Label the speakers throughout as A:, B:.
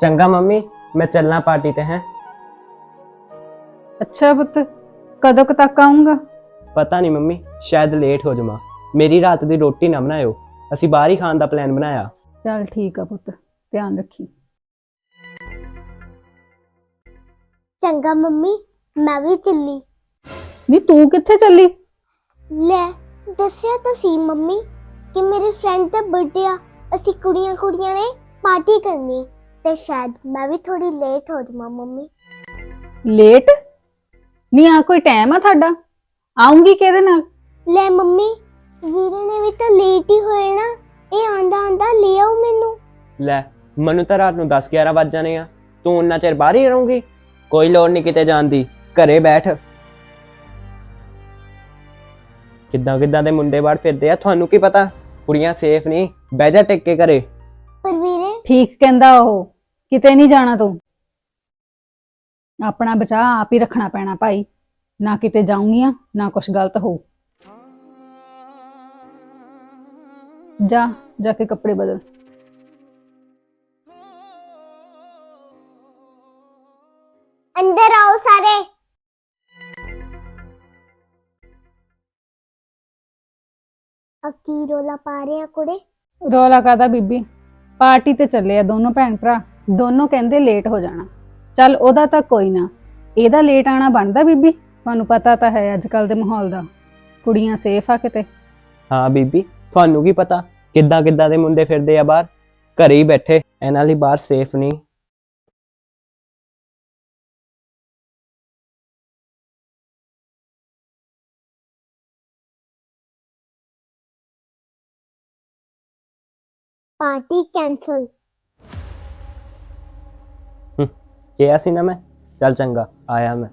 A: ਚੰਗਾ ਮੰਮੀ ਮੈਂ ਚੱਲਣਾ ਪਾਰਟੀ ਤੇ ਹੈ?
B: ਅੱਛਾ ਪੁੱਤ ਕਦੋਂ ਕੁ ਤੱਕ ਆਉਂਗਾ
A: ਪਤਾ ਨਹੀਂ ਮੰਮੀ ਸ਼ਾਇਦ ਲੇਟ ਹੋ ਜਾਵਾਂ। ਮੇਰੀ ਰਾਤ ਦੀ ਰੋਟੀ ਨਾ ਬਣਾਇਓ। ਅਸੀਂ ਬਾਹਰ ਹੀ ਖਾਣ ਦਾ ਪਲਾਨ ਬਣਾਇਆ।
B: ਚੱਲ ਠੀਕ ਆ ਪੁੱਤ ਧਿਆਨ ਰੱਖੀ।
C: ਚੰਗਾ ਮੰਮੀ ਮੈਂ ਵੀ ਚੱਲੀ।
B: ਨਹੀਂ ਤੂੰ ਕਿੱਥੇ ਚੱਲੀ?
C: ਲੈ ਦੱਸਿਆ ਤਾਂ ਸੀ ਮੰਮੀ ਕਿ ਮੇਰੇ ਫਰੈਂਡ ਦਾ ਬਰਥਡੇ ਆ। ਅਸੀਂ ਕੁੜੀਆਂ ਕੁੜੀਆਂ ਨੇ ਪਾਰਟੀ ਕਰਨੀ। ਤੇ ਸ਼ਾਇਦ ਮੈਂ ਵੀ ਥੋੜੀ ਲੇਟ ਹੋ ਜਾਵਾਂ ਮੰਮੀ।
B: ਲੇਟ ਨਹੀਂ ਆ ਕੋਈ ਟਾਈਮ ਆ ਤੁਹਾਡਾ? ਆਉਂਗੀ ਕਿਹਦੇ ਨਾਲ?
C: ਲੈ ਮੰਮੀ ਵੀਰੇ ਨੇ ਵੀ ਤਾਂ ਲੇਟ ਹੀ ਹੋਏ ਨਾ। ਇਹ ਆਂਦਾ ਆਂਦਾ ਲੈ ਆਓ ਮੈਨੂੰ।
A: ਲੈ ਮੈਨੂੰ ਤਾਂ ਰਾਤ ਨੂੰ 10 11 ਵੱਜ ਜਾਣੇ ਆ। ਤੂੰ ਉਨਾ ਚਿਰ ਬਾਹਰ ਹੀ ਰਹੂੰਗੀ? ਕੋਈ ਲੋੜ ਨਹੀਂ ਕਿਤੇ ਜਾਣ ਦੀ। ਘਰੇ ਬੈਠ। ਕਿੱਦਾਂ ਕਿੱਦਾਂ ਦੇ ਮੁੰਡੇ ਬਾਹਰ ਫਿਰਦੇ ਆ ਤੁਹਾਨੂੰ ਕੀ ਪਤਾ? ਕੁੜੀਆਂ ਸੇਫ ਨਹੀਂ ਬਹਿ ਜਾ ਟਿਕ ਘਰੇ।
B: ਠੀਕ ਕਹਿੰਦਾ ਉਹ ਕਿਤੇ ਨਹੀਂ ਜਾਣਾ ਤੂੰ। ਆਪਣਾ ਬਚਾ ਆਪ ਹੀ ਰੱਖਣਾ ਪੈਣਾ ਭਾਈ ਨਾ ਕਿਤੇ ਜਾਊਂਗੀਆਂ ਨਾ ਕੁਛ ਗਲਤ ਹੋਊ। ਜਾ ਜਾ ਕੇ ਕੱਪੜੇ ਬਦਲ।
C: ਅੰਦਰ ਆਓ ਸਾਰੇ। ਅਕੀ ਰੋਲਾ ਪਾ ਰਹੇ ਆ ਕੁੜੇ?
B: ਰੌਲਾ ਕਾਦਾ ਬੀਬੀ? ਪਾਰਟੀ ਤੇ ਚੱਲੇ ਆ ਦੋਨੋਂ ਭੈਣ ਭਰਾ, ਦੋਨੋਂ ਕਹਿੰਦੇ ਲੇਟ ਹੋ ਜਾਣਾ। ਚੱਲ ਉਹਦਾ ਤਾਂ ਕੋਈ ਨਾ, ਇਹਦਾ ਲੇਟ ਆਣਾ ਬਣਦਾ ਬੀਬੀ? ਤੁਹਾਨੂੰ ਪਤਾ ਤਾਂ ਹੈ ਅੱਜ ਕੱਲ ਦੇ ਮਾਹੌਲ ਦਾ, ਕੁੜੀਆਂ ਸੇਫ ਆ ਕਿਤੇ?
A: ਹਾਂ ਬੀਬੀ, ਤੁਹਾਨੂੰ ਕੀ ਪਤਾ ਕਿੱਦਾਂ ਕਿੱਦਾਂ ਦੇ ਮੁੰਡੇ ਫਿਰਦੇ ਆ ਬਾਹਰ? ਘਰੇ ਹੀ ਬੈਠੇ, ਇਹਨਾਂ ਲਈ ਬਾਹਰ ਸੇਫ ਨਹੀਂ।
C: ਪਾਰਟੀ ਕੈਨਸਲ
A: ਕਿਹਾ ਸੀ ਨਾ ਮੈਂ? ਚੱਲ ਚੰਗਾ ਆਇਆ ਮੈਂ।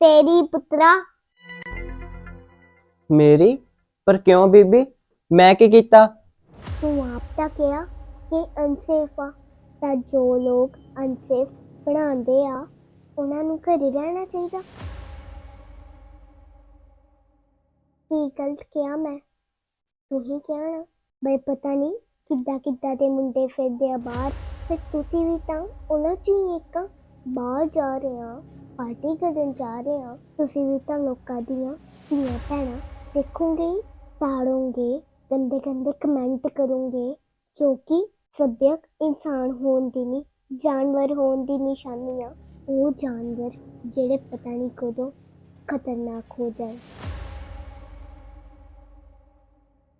C: ਤੇਰੀ ਪੁੱਤਰਾ।
A: ਮੇਰੀ? ਪਰ ਕਿਉਂ ਬੀਬੀ? ਮੈਂ ਕੀ ਕੀਤਾ?
C: ਤੂੰ ਆਪ ਤਾਂ ਕਿਹਾ ਕਿ ਅਨਸੇਫ ਆ ਤਾਂ ਜੋ ਲੋਕ ਅਨਸੇਫ ਬਣਾਉਂਦੇ ਆ ਉਹਨਾਂ ਨੂੰ ਘਰੇ ਰਹਿਣਾ ਚਾਹੀਦਾ। ਕੀ ਗਲਤ ਕਿਹਾ ਮੈਂ? ਤੂੰ ਹੀ ਕਿਹਾ ਨਾ। ਬਈ ਪਤਾ ਨਹੀਂ ਕਿੱਦਾਂ ਕਿੱਦਾਂ ਦੇ ਮੁੰਡੇ ਫਿਰਦੇ ਆ ਬਾਹਰ ਤੇ ਤੁਸੀਂ ਵੀ ਤਾਂ ਉਹਨਾਂ 'ਚੋਂ ਹੀ ਇੱਕ ਆ। ਬਾਹਰ ਜਾ ਰਹੇ ਆ ਪਾਰਟੀ ਕਰਨ ਜਾ ਰਹੇ ਆ ਤੁਸੀਂ ਵੀ ਤਾਂ ਲੋਕਾਂ ਦੀਆਂ ਧੀਆਂ ਭੈਣਾਂ ਦੇਖੋਗੇ ਹੀ, ਤਾੜੋਗੇ ਗੰਦੇ ਗੰਦੇ ਕਮੈਂਟ ਕਰੋਗੇ ਜੋ ਕਿ ਸੱਭਿਅਕ ਇਨਸਾਨ ਹੋਣ ਦੀ ਨਹੀਂ ਜਾਨਵਰ ਹੋਣ ਦੀ ਨਿਸ਼ਾਨੀ ਆ ਉਹ ਜਾਨਵਰ ਜਿਹੜੇ ਪਤਾ ਨਹੀਂ ਕਦੋਂ ਖਤਰਨਾਕ ਹੋ ਜਾਣ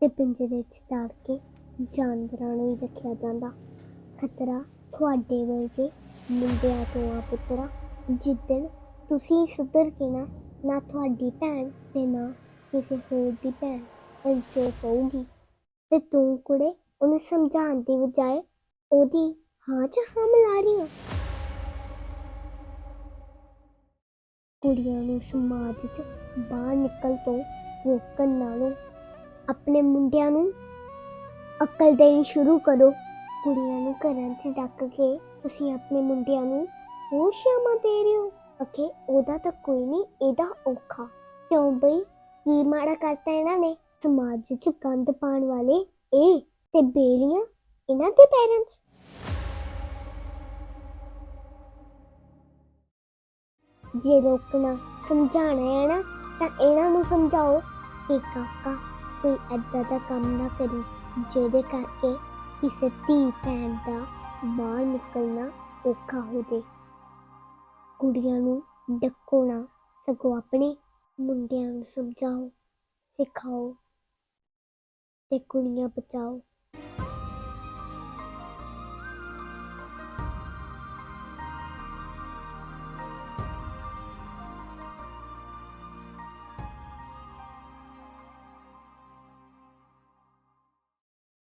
C: ਤੇ ਪਿੰਜਰੇ 'ਚ ਤਾੜ ਕੇ ਜਾਨਵਰਾਂ ਨੂੰ ਹੀ ਰੱਖਿਆ ਜਾਂਦਾ। ਖਤਰਾ ਤੁਹਾਡੇ ਵਰਗੇ ਮੁੰਡਿਆਂ ਤੋਂ ਆ ਪੁੱਤਰਾ। ਜਿੱਦਣ ਤੁਸੀਂ ਸੁਧਰ ਕੇ ਨਾ ਨਾ ਤੁਹਾਡੀ ਭੈਣ ਤੇ ਨਾ ਕਿਸੇ ਹੋਰ ਦੀ ਭੈਣ ਅਨਸੇਫ ਹੋਊਗੀ। ਤੇ ਤੂੰ ਕੁੜੇ ਉਹਨੂੰ ਸਮਝਾਉਣ ਦੀ ਬਜਾਏ ਉਹਦੀ ਹਾਂ ਚ ਹਾਂ ਮਿਲਾ ਰਹੀ ਆ। ਕੁੜੀਆਂ ਨੂੰ ਸਮਾਜ 'ਚ ਬਾਹਰ ਨਿਕਲ ਤੋਂ ਰੋਕਣ ਨਾਲੋਂ ਆਪਣੇ ਮੁੰਡਿਆਂ ਨੂੰ ਅਕਲ ਦੇਣੀ ਸ਼ੁਰੂ ਕਰੋ। ਕੁੜੀਆਂ ਨੂੰ ਘਰਾਂ 'ਚ ਡੱਕ ਕੇ ਤੁਸੀਂ ਆਪਣੇ ਮੁੰਡਿਆਂ ਨੂੰ ਉਹ ਸ਼ਾਮਾ ਦੇ ਰਹੇ ਹੋ। ਅਕੇ ਉਹਦਾ ਤਾਂ ਕੋਈ ਨਹੀਂ, ਇਹਦਾ ਔਖਾ। ਕਿਉਂ ਬਈ? ਕੀ ਮਾੜਾ ਕਰਤਾ ਇਹਨਾਂ ਨੇ? ਸਮਾਜ 'ਚ ਗੰਦ ਪਾਉਣ ਵਾਲੇ, ਇਹ ਤੇ ਬੇਲੀਆਂ ਇਹਨਾਂ ਦੇ ਪੈਰਾਂ 'ਚ। ਜੇ ਰੋਕਣਾ ਸਮਝਾਣਾ ਹੈ ਨਾ, ਤਾਂ ਇਹਨਾਂ ਨੂੰ ਸਮਝਾਓ। ਕਿ ਕਾਕਾ। ਕੋਈ ਐਦਾਂ ਦਾ ਕੰਮ ਨਾ ਕਰੀ, ਜਿਹਦੇ ਕਰਕੇ ਕਿਸੇ ਧੀ ਭੈਣ ਦਾ ਬਾਹਰ ਨਿਕਲਣਾ ਔਖਾ ਹੋ ਜੇ ਕੁੜੀਆਂ ਨੂੰ ਡੱਕੋ ਨਾ ਸਗੋਂ ਆਪਣੇ ਮੁੰਡਿਆਂ ਨੂੰ ਸਮਝਾਓ, ਸਿਖਾਓ ਤੇ ਕੁੜੀਆਂ ਬਚਾਓ।